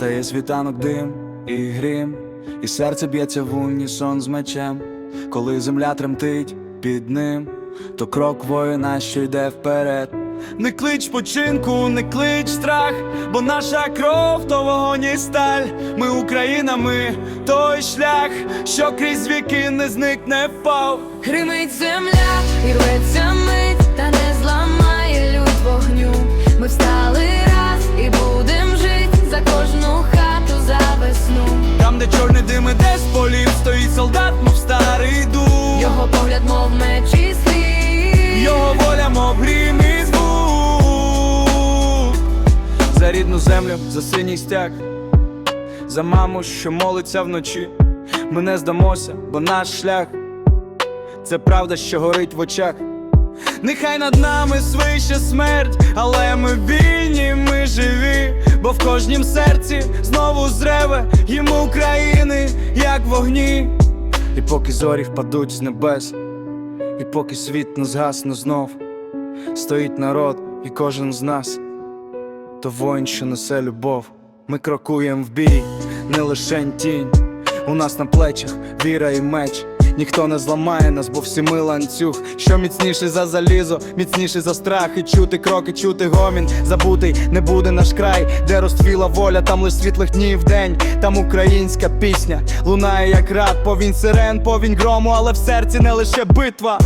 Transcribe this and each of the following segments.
Стає світанок дим і грім, і серце б'ється в унісон з мечем, коли земля тремтить під ним, то крок воїна, що йде вперед. Не клич починку, не клич страх, бо наша кров то вогонь і сталь. Ми Україна, ми той шлях, що крізь віки не зникне впав. Гримить земля і рветься мить, та не зламає лють вогню. Ми встали землю, за синій стяг, за маму, що молиться вночі. Ми не здамося, бо наш шлях це правда, що горить в очах. Нехай над нами свище смерть, але ми вільні, ми живі, бо в кожнім серці знову зреве їм України, як вогні. І поки зорі впадуть з небес, і поки світ не згасне знов, стоїть народ, і кожен з нас, то воїн, що несе любов. Ми крокуємо в бій, не лишень тінь. У нас на плечах віра і меч. Ніхто не зламає нас, бо всі ми ланцюг. Що міцніший за залізо, міцніший за страх. І чути кроки, чути гомін. Забутий не буде наш край, де розтвіла воля, там лиш світлих днів день. Там українська пісня лунає як рад, повінь сирен, повінь грому, але в серці не лише битва.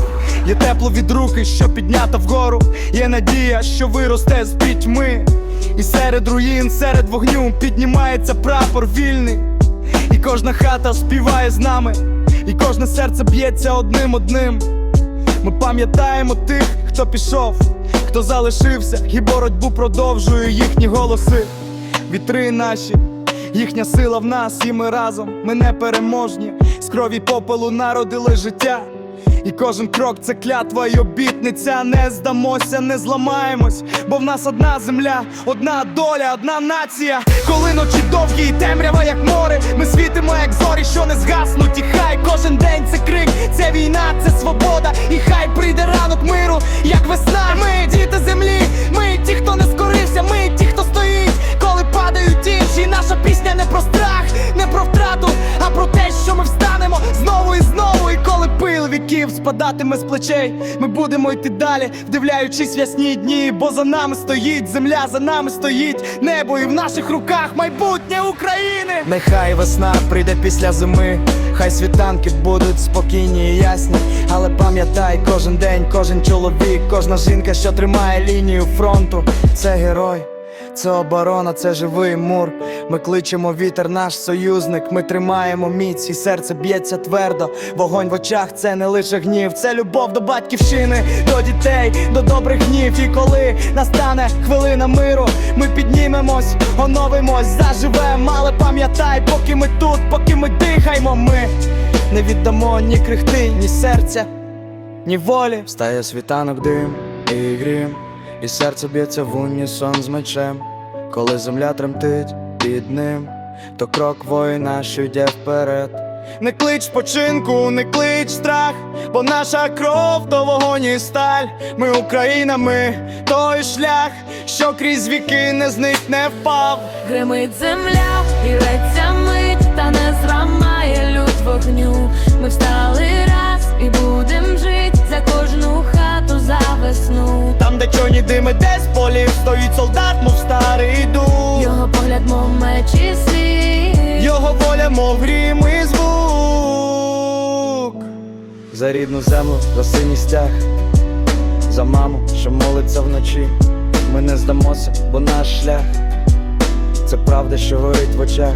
Є тепло від руки, що піднята вгору. Є надія, що виросте з пітьми. І серед руїн, серед вогню піднімається прапор вільний. І кожна хата співає з нами, і кожне серце б'ється одним одним. Ми пам'ятаємо тих, хто пішов, хто залишився, і боротьбу продовжує їхні голоси. Вітри наші, їхня сила в нас, і ми разом, ми не переможні. З крові попелу народили життя. І кожен крок це клятва й обітниця. Не здамося, не зламаємось, бо в нас одна земля, одна доля, одна нація. Коли ночі довгі і темрява, як море, ми світимо, як зорі, що не згаснуть. І хай кожен день це крик, це війна, це свобода. Спадатиме з плечей, ми будемо йти далі, вдивляючись в ясні дні, бо за нами стоїть земля, за нами стоїть небо, і в наших руках майбутнє України. Нехай весна прийде після зими, хай світанки будуть спокійні і ясні. Але пам'ятай, кожен день, кожен чоловік, кожна жінка, що тримає лінію фронту, це герой. Це оборона, це живий мур. Ми кличемо вітер, наш союзник. Ми тримаємо міць, і серце б'ється твердо. Вогонь в очах це не лише гнів, це любов до батьківщини, до дітей, до добрих днів. І коли настане хвилина миру, ми піднімемось, оновимось, заживемо. Але пам'ятай, поки ми тут, поки ми дихаємо, ми не віддамо ні крихти, ні серця, ні волі. Стає світанок дим і грім. І серце б'ється в унісон з мечем, коли земля тремтить під ним, то крок воїна, що йде вперед. Не клич починку, не клич страх, бо наша кров то вогонь і сталь. Ми Україна, ми той шлях, що крізь віки не зникне впав. Гримить земля і рветься мить, та не зламає лють вогню. Ми встали раз і будем жить За рідну землю, за синій стяг, за маму, що молиться вночі. Ми не здамося, бо наш шлях це правда, що горить в очах.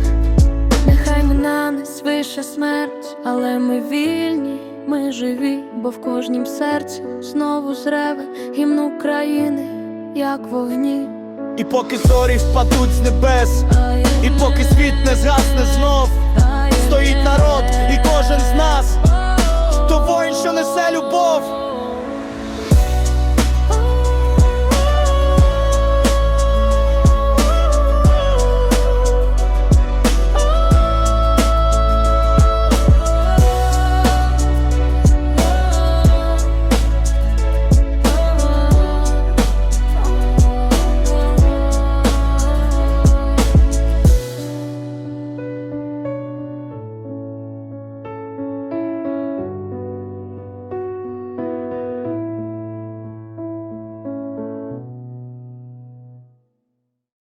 Нехай мине не свише смерть, але ми вільні, ми живі, бо в кожнім серці знову зреве гімн України, як вогні. І поки зорі впадуть з небес, і поки світ не згасне знов, стоїть народ,